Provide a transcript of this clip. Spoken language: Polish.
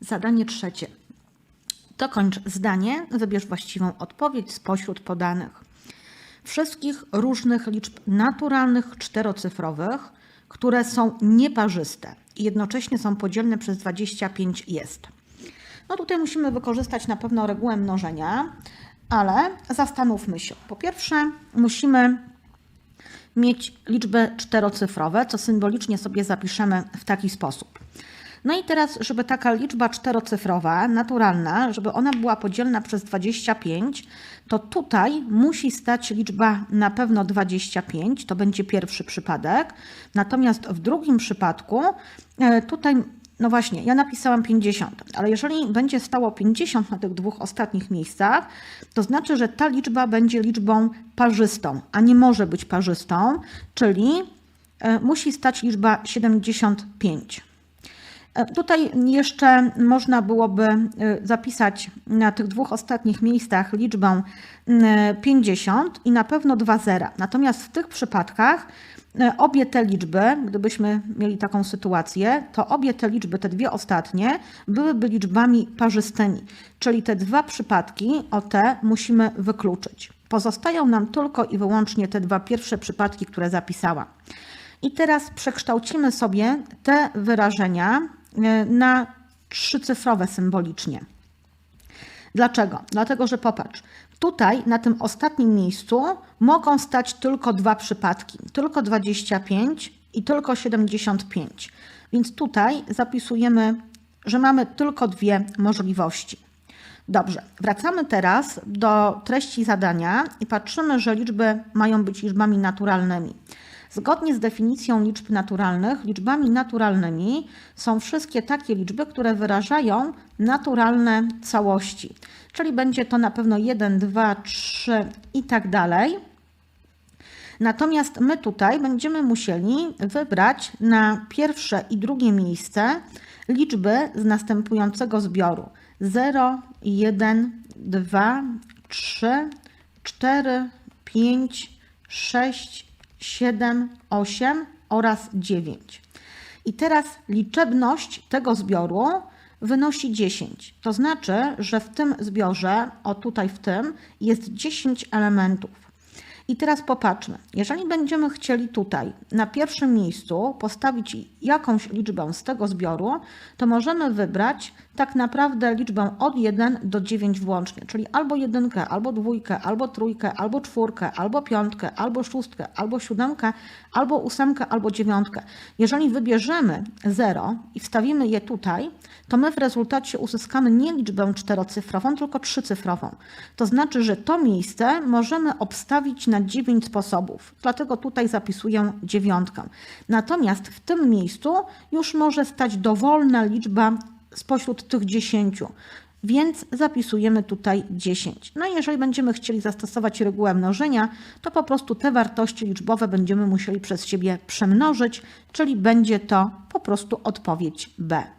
Zadanie trzecie. Dokończ zdanie, wybierz właściwą odpowiedź spośród podanych. Wszystkich różnych liczb naturalnych czterocyfrowych, które są nieparzyste i jednocześnie są podzielne przez 25 jest. No tutaj musimy wykorzystać na pewno regułę mnożenia, ale zastanówmy się. Po pierwsze, musimy mieć liczby czterocyfrowe, co symbolicznie sobie zapiszemy w taki sposób. No i teraz, żeby taka liczba czterocyfrowa, naturalna, żeby ona była podzielna przez 25, to tutaj musi stać liczba na pewno 25, to będzie pierwszy przypadek. Natomiast w drugim przypadku, e, tutaj, no właśnie, ja napisałam 50, ale jeżeli będzie stało 50 na tych dwóch ostatnich miejscach, to znaczy, że ta liczba będzie liczbą parzystą, a nie może być parzystą, czyli e, musi stać liczba 75. E, Tutaj jeszcze można byłoby e, zapisać na tych dwóch ostatnich miejscach liczbę m, 50 i na pewno dwa zera. Natomiast w tych przypadkach e, obie te liczby, gdybyśmy mieli taką sytuację, to obie te liczby, te dwie ostatnie, byłyby liczbami parzystymi. Czyli te dwa przypadki, o te musimy wykluczyć. Pozostają nam tylko i wyłącznie te dwa pierwsze przypadki, które zapisałam. I teraz przekształcimy sobie te wyrażenia e, na trzycyfrowe symbolicznie. Dlaczego? Dlatego, że popatrz, tutaj na tym ostatnim miejscu mogą stać tylko dwa przypadki, tylko 25 i tylko 75. Więc tutaj zapisujemy, że mamy tylko dwie możliwości. Dobrze, wracamy teraz do treści zadania i patrzymy, że liczby mają być liczbami naturalnymi. Zgodnie z definicją liczb naturalnych, liczbami naturalnymi są wszystkie takie liczby, które wyrażają naturalne całości. Czyli będzie to na pewno 1, 2, 3 i tak dalej. Natomiast my tutaj będziemy musieli wybrać na pierwsze i drugie miejsce liczby z następującego zbioru: 0, 1, 2, 3, 4, 5, 6, 7, 8 oraz 9. I teraz liczebność tego zbioru wynosi 10. To znaczy, że w tym zbiorze, o tutaj w tym, jest 10 elementów. I teraz popatrzmy. Jeżeli będziemy chcieli tutaj na pierwszym miejscu postawić jakąś liczbę z tego zbioru, to możemy wybrać tak naprawdę liczbę od 1 do 9 włącznie, czyli albo jedynkę, albo dwójkę, albo trójkę, albo czwórkę, albo piątkę, albo szóstkę, albo siódemkę, albo ósemkę, albo dziewiątkę. Jeżeli wybierzemy 0 i wstawimy je tutaj, to my w rezultacie uzyskamy nie liczbę czterocyfrową, tylko trzycyfrową. To znaczy, że to miejsce możemy obstawić na 9 sposobów. Dlatego tutaj zapisuję dziewiątkę. Natomiast w tym miejscu już może stać dowolna liczba spośród tych 10. Więc zapisujemy tutaj 10. No i jeżeli będziemy chcieli zastosować regułę mnożenia, to po prostu te wartości liczbowe będziemy musieli przez siebie przemnożyć, czyli będzie to po prostu odpowiedź B.